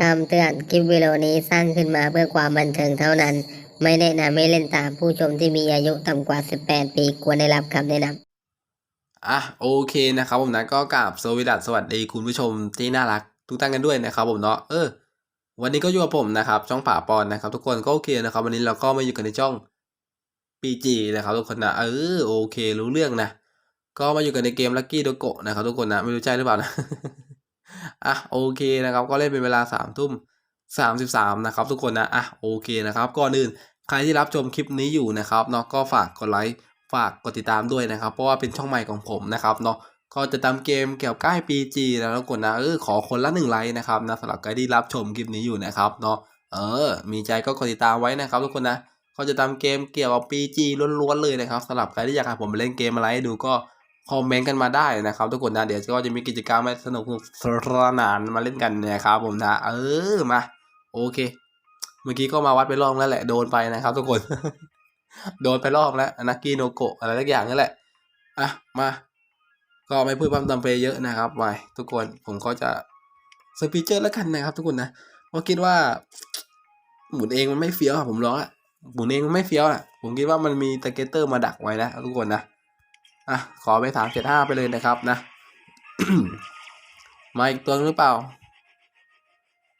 คำเตือนคลิปวิดีโอนี้สร้างขึ้นมาเพื่อความบันเทิงเท่านั้น ไม่แนะนำให้เล่นตามผู้ชมที่มีอายุต่ำกว่า 18 ปีควรได้รับคำแนะนำอะโอเคนะครับผมนะก็กราบสวัสดีสวัสดีคุณผู้ชมที่น่ารักทุกท่านกันด้วยนะครับผมเนาะเออ วันนี้ก็อยู่กับผมนะครับช่องป่าปอนนะครับ ทุกคนก็โอเคนะครับ วันนี้เราก็มาอยู่กันในช่อง PG นะครับทุกคนนะเออโอเค รู้เรื่องนะก็มาอยู่กันในเกม Lucky d o g o นะครับทุกคนนะไม่รู้ใจหรือเปล่านะ อะโอเคนะครับก็เล่นเป็นเวลาสามทุ่มสามสิบสามนะครับทุกคนนะอะโอเคนะครับก่อนอื่นใครที่รับชมคลิปนี้อยู่นะครับเนาะก็ฝากกดไลค์ฝากกดติดตามด้วยนะครับ เพราะว่าเป็นช่องใหม่ของผมนะครับเนาะก็จะตามเกมเกี่ยวกับใกล้ PG แล้วทุกคนนะเออขอคนละหนึ่งไลค์นะครับนะสำหรับใครที่รับชมคลิปนี้อยู่นะครับเนาะเออ มีใจก็กดติดตามไว้นะครับทุกคนนะก็จะตามเกมเกี่ยวกับ PG ล้วนๆเลยนะครับสำหรับใครที่อยากให้ผมไปเล่นเกมอะไรให้ดูก็ คอมเมนต์กันมาได้นะครับทุกคนนะเดี๋ยวก็จะมีกิจกรรมให้สนุกสนานมาเล่นกันนะครับผมนะเออมาโอเค เมื่อกี้ก็มาวัดไปรอบแล้วแหละโดนไปนะครับ ทุกคน โดนไปรอบแล้วนักกีโนโกะอะไรสักอย่างนั่นแหละอะมา ก็ไม่พูดพร่ำทำเพเยอะนะครับไว้ทุกคนผมก็จะสปีเจอร์แล้วกันนะครับ ทุกคนนะเพราะคิดว่า หมุนเองมันไม่เฟี้ยวอะผมร้องอะหมุนเองมันไม่เฟี้ยวอะผมคิดว่ามันมีตะเกเตอร์มาดักไว้นะทุกคนนะ อะขอไปสามเจ็ดห้าไปเลยนะครับนะ มาอีกตัวหรือเปล่า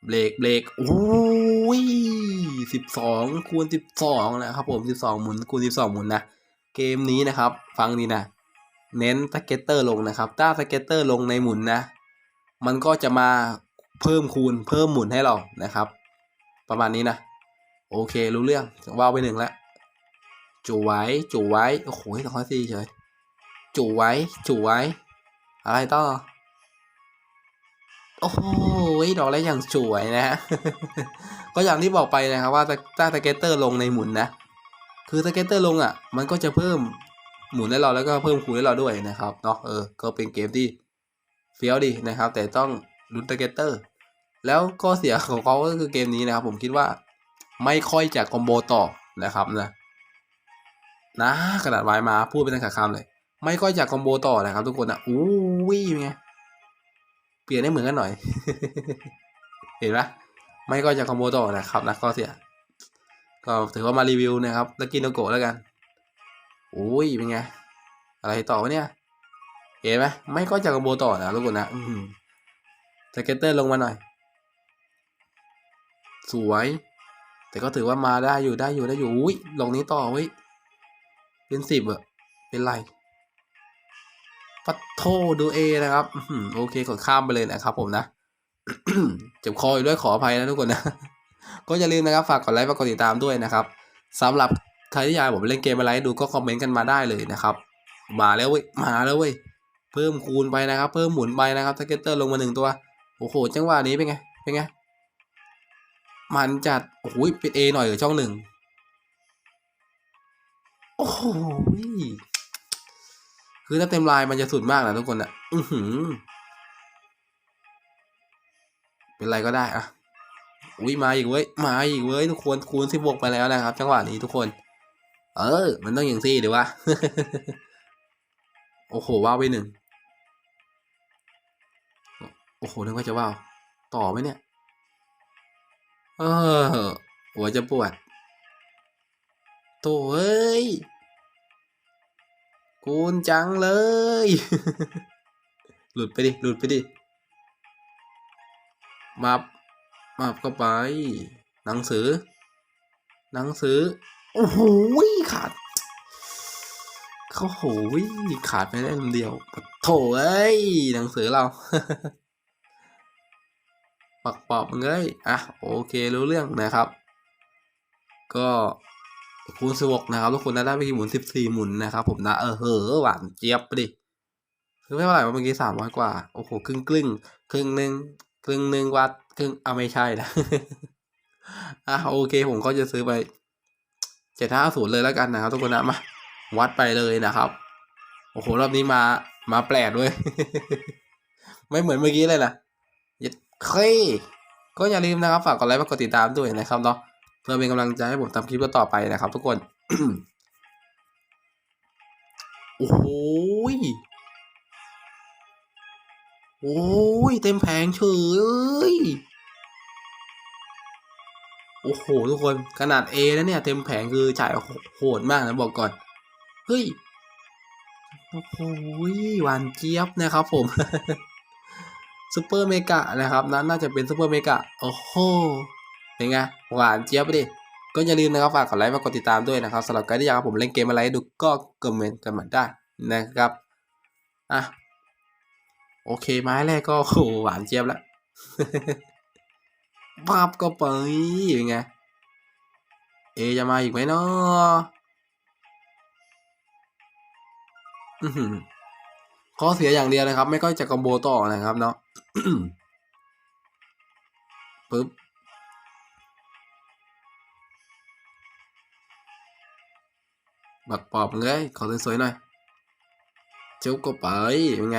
เบรกเบรกโอ้ยสิบสองคูณสิบสองนะครับผมสิบสองหมุนคูณสิบสองหมุนนะ เกมนี้นะครับ ฟังดีนะ เน้นสเก็ตเตอร์ลงนะครับถ้าสเก็ตเตอร์ลงในหมุนนะ มันก็จะมาเพิ่มคูณเพิ่มหมุนให้เรานะครับ ประมาณนี้นะ โอเครู้เรื่องว่าวไปหนึ่งแล้วจูไว้จูไว้ โอ้โหสองร้อยสี่เฉย จูไว้ จูไว้ อะไรต่อ โอ้โหดอกแรกอย่างสวยนะฮะ ก็อย่างที่บอกไปนะครับว่าถ้าสเก็ตเตอร์ลงในหมุนนะ คือสเก็ตเตอร์ลงอะ มันก็จะเพิ่มหมุนให้เราแล้วก็เพิ่มคูณให้เราด้วยนะครับเนาะ เออ ก็เป็นเกมที่เฟี้ยวดีนะครับ แต่ต้องลุ้นสเก็ตเตอร์ แล้วก็เสียของเขาก็คือเกมนี้นะครับ ผมคิดว่าไม่ค่อยจะคอมโบต่อนะครับนะนะขนาดวายมาพูดเป็นขาคำเลย ไม่ค่อยจะคอมโบต่อนะครับทุกคนนะอู้วิไงเปลี่ยนให้เหมือนกันหน่อย เห็นไหมไม่ก็จะคอมโบต่อนะครับนะก็เสียก็ถือว่ามารีวิวนะครับแล้วกินโนโกะแล้วกันโอ้ยเป็นไง อะไรต่อวะเนี่ย เห็นไหมไม่ก็จะคอมโบต่อนะทุกคนนะอืมสเก็ตเตอร์ลงมาหน่อย สวย แต่ก็ถือว่ามาได้อยู่ได้อยู่ได้อยู่อุ้ยลงนี้ต่อเว้ยเป็นสิบอะเป็นไร ปัทโทดูเอนะครับโอเคกดข้ามไปเลยนะครับผมนะเจ็บคออยู่ด้วยขออภัยนะทุกคนนะ ก็อย่าลืมนะครับฝากกดไลค์ฝากกดติดตามด้วยนะครับสำหรับใครที่อยากผมเล่นเกมอะไรดูก็คอมเมนต์กันมาได้เลยนะครับ มาแล้วเว้ยมาแล้วเว้ยเพิ่มคูณไปนะครับ เพิ่มหมุนไปนะครับสเก็ตเตอร์ลงมาหนึ่งตัวโอ้โหจังหวะนี้เป็นไงเป็นไงมันจัดโอ้โหเป็นเอหน่อยหรือช่องหนึ่งโอ้โห คือถ้าเต็มลายมันจะสุดมากนะทุกคนอะอือหือ เป็นไรก็ได้อะอุ้ยมาอีกเว้ย มาอีกเว้ยทุกคนคูณสิบวกไปแล้วนะครับ จังหวะนี้ทุกคน เออ มันต้องอย่างซี่ดีวะ โอ้โหว้าวไปหนึ่ง โอ้โหนึกว่าจะว้าว ต่อไหมเนี่ย เออ หัวจะปวดโถ่เอ้ย กูนจังเลย หลุดไปดิ หลุดไปดิมาบมาบเข้าไป หนังสือ หนังสือ โอ้โหขาด เขาโหยขาดไปได้ลำเดียวโถเอ้ย หนังสือเรา ปักปอบมึงเอ้ยอะ โอเครู้เรื่องนะครับ ก็ คูณสิบกนะครับทุกคนนะได้ไปกี่หมุนสิบสี่หมุนนะครับผมนะเออเหอหวานเจี๊ยบไปดิคือไม่เท่าไหร่ว่าเมื่อกี้สามร้อยกว่าโอ้โหครึ่งครึ่งครึ่งหนึ่งครึ่งหนึ่งวัดครึ่งเอะไม่ใช่นะอะโอเคผมก็จะซื้อไปเจ็ดห้าศูนย์เลยแล้วกันนะครับทุกคนนะมาวัดไปเลยนะครับโอ้โหรอบนี้มามาแปลกด้วยไม่เหมือนเมื่อกี้เลยนะยัดเคก็อย่าลืมนะครับ ฝากกดไลค์ฝากกดติดตามด้วยนะครับเนาะ พื่อเป็นกำลังใจให้ผมทำคลิปต่อไปนะครับ ทุกคน โอ้โหยโอ้ยเต็มแผงเฉยเอ้ยโอ้โห ทุกคนขนาด A แล้วเนี่ย เต็มแผงคือจ่ายโหดมากนะบอกก่อน เฮ้ย โอ้โหหวานเจี๊ยบนะครับผมซูเปอร์เมกะนะครับ นั้นน่าจะเป็นซูเปอร์เมกะ โอ้โห เป็นไงหวานเจี๊ยบไปดิก็อย่าลืมนะครับฝากกดไลค์ฝากกดติดตามด้วยนะครับสำหรับใครที่อยากให้ผมเล่นเกมอะไรดูก็คอมเมนต์กันมาได้นะครับอะโอเคไม้แรกก็โหหวานเจี๊ยบแล้วปับก็ไปเป็นไงเอจะมาอีกไหมเนาะข้อเสียอย่างเดียวนะครับ ไม่ค่อยจะคอมโบต่อนะครับเนาะปึ๊บ บักปอบเลย ขอสวยๆหน่อย จุ๊บก็ไปเป็นไง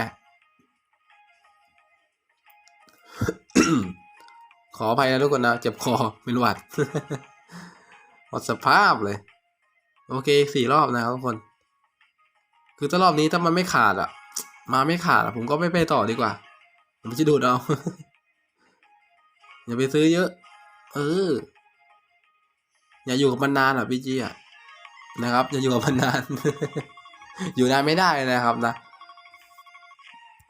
ขออภัยนะทุกคนนะ เจ็บคอเป็นหวัดหมดสภาพเลย โอเคสี่รอบนะครับทุกคน คือถ้ารอบนี้ถ้ามันไม่ขาดอะมาไม่ขาดอะผมก็ไม่ไปต่อดีกว่า ผมจะดูดเอา อย่าไปซื้อเยอะ เออ อย่าอยู่กับมันนานอะพี่จีอะ นะครับอย่าอยู่กับมันนาน อยู่นานไม่ได้นะครับนะ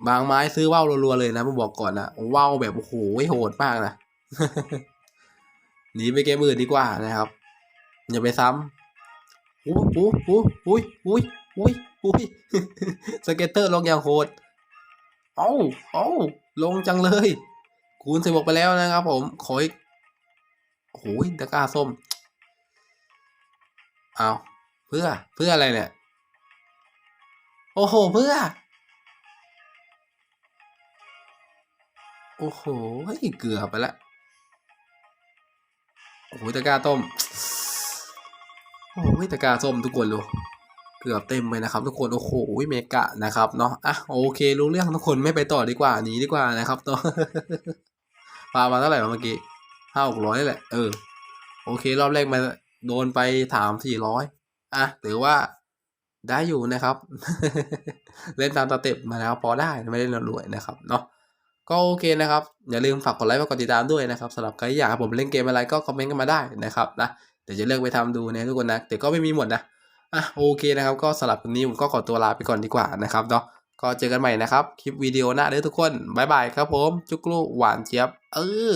บางไม้ซื้อว่าวรัวๆเลยนะผมบอกก่อนนะว่าวแบบโอ้โหโหดมากนะหนีไปเกมอื่นดีกว่านะครับอย่าไปซ้ำอู้หูอู้อุ้ยอุ้ยอุ้ยอุ้ยสเก็ตเตอร์ลงอย่างโหดเอ้าเอ้าลงจังเลย คูณสิบกไปแล้วนะครับผม ขออีกโอ้โหตะกร้าส้ม เอา เพื่อเพื่ออะไรเนี่ย โอ้โห เพื่อ โอ้โหเฮ้ยเกือบไปล้วโอ้โหตะกร้าต้ม โอ้โหตะกร้าส้มทุกคนดูเกือบเต็มไปนะครับ ทุกคนโอ้โหเมกะนะครับเนาะอะโอเครู้เรื่องทุกคนไม่ไปต่อดีกว่านี้ดีกว่านะครับเนาะปามาเท่าไหร่เมื่อกี้ห้าหกร้อยแหละเออโอเค รอบแรกมาโดนไปถามสี่ร้อย อะถือว่าได้อยู่นะครับ เล่นตามสเต็ปมาแล้วพอได้ไม่ได้รวยนะครับเนาะก็โอเคนะครับ อย่าลืมฝากกดไลค์ฝากกดติดตามด้วยนะครับสำหรับใครอยากผมเล่นเกมอะไรก็คอมเมนต์กันมาได้นะครับนะเดี๋ยวจะเลือกไปทำดูนะทุกคนนะแต่ก็ไม่มีหมดนะอะโอเคนะครับ ก็สำหรับวันนี้ผมก็ขอตัวลาไปก่อนดีกว่านะครับเนาะก็เจอกันใหม่นะครับ คลิปวิดีโอหน้าเด้อทุกคนบ๊ายบายครับผม จุกลูกหวานเจี๊ยบ เออ